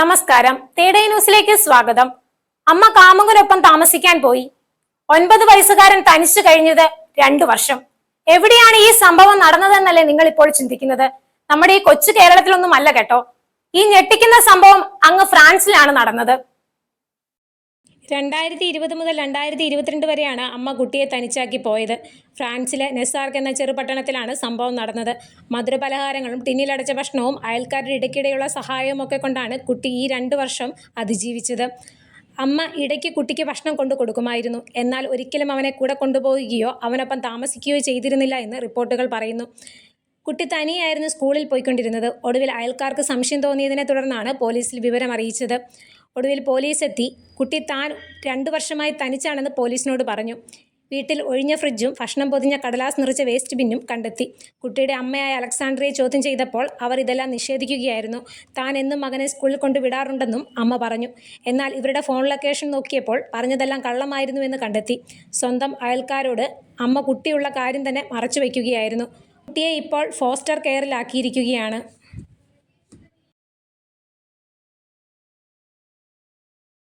നമസ്കാരം. തേടേ ന്യൂസിലേക്ക് സ്വാഗതം. അമ്മ കാമുകനൊപ്പം താമസിക്കാൻ പോയി. ഒൻപത് വയസ്സുകാരൻ തനിച്ചു കഴിഞ്ഞത് രണ്ടു വർഷം. എവിടെയാണ് ഈ സംഭവം നടന്നതെന്നല്ലേ നിങ്ങൾ ഇപ്പോൾ ചിന്തിക്കുന്നത്? നമ്മുടെ ഈ കൊച്ചു കേരളത്തിലൊന്നും അല്ല കേട്ടോ. ഈ ഞെട്ടിക്കുന്ന സംഭവം അങ്ങ് ഫ്രാൻസിലാണ് നടന്നത്. രണ്ടായിരത്തി ഇരുപത് മുതൽ രണ്ടായിരത്തി ഇരുപത്തിരണ്ട് വരെയാണ് അമ്മ കുട്ടിയെ തനിച്ചാക്കി പോയത്. ഫ്രാൻസിലെ നെസാർക്ക് എന്ന ചെറുപട്ടണത്തിലാണ് സംഭവം നടന്നത്. മധുരപലഹാരങ്ങളും ടിന്നിലടച്ച ഭക്ഷണവും അയൽക്കാരുടെ ഇടയ്ക്കിടെയുള്ള സഹായവും ഒക്കെ കൊണ്ടാണ് കുട്ടി ഈ രണ്ട് വർഷം അതിജീവിച്ചത്. അമ്മ ഇടയ്ക്ക് കുട്ടിക്ക് ഭക്ഷണം കൊണ്ടു കൊടുക്കുമായിരുന്നു. എന്നാൽ ഒരിക്കലും അവനെ കൂടെ കൊണ്ടുപോവുകയോ അവനൊപ്പം താമസിക്കുകയോ ചെയ്തിരുന്നില്ല എന്ന് റിപ്പോർട്ടുകൾ പറയുന്നു. കുട്ടി തനിയായിരുന്നു സ്കൂളിൽ പോയിക്കൊണ്ടിരുന്നത്. ഒടുവിൽ അയൽക്കാർക്ക് സംശയം തോന്നിയതിനെ തുടർന്നാണ് പോലീസിൽ വിവരം അറിയിച്ചത് ഒടുവിൽ പോലീസ് എത്തി കുട്ടി താൻ രണ്ടു വർഷമായി തനിച്ചാണെന്ന് പോലീസിനോട് പറഞ്ഞു. വീട്ടിൽ ഒഴിഞ്ഞ ഫ്രിഡ്ജും ഭക്ഷണം പൊതിഞ്ഞ കടലാസ് നിറച്ച വേസ്റ്റ് ബിന്നും കണ്ടെത്തി. കുട്ടിയുടെ അമ്മയായ അലക്സാണ്ടറിയെ ചോദ്യം ചെയ്തപ്പോൾ അവർ ഇതെല്ലാം നിഷേധിക്കുകയായിരുന്നു. താൻ എന്നും മകനെ സ്കൂളിൽ കൊണ്ട് വിടാറുണ്ടെന്നും അമ്മ പറഞ്ഞു. എന്നാൽ ഇവരുടെ ഫോൺ ലൊക്കേഷൻ നോക്കിയപ്പോൾ പറഞ്ഞതെല്ലാം കള്ളമായിരുന്നുവെന്ന് കണ്ടെത്തി. സ്വന്തം അയൽക്കാരോട് അമ്മ കുട്ടിയുള്ള കാര്യം തന്നെ മറച്ചു വയ്ക്കുകയായിരുന്നു കുട്ടിയെ ഇപ്പോൾ ഫോസ്റ്റർ കെയറിലാക്കിയിരിക്കുകയാണ്.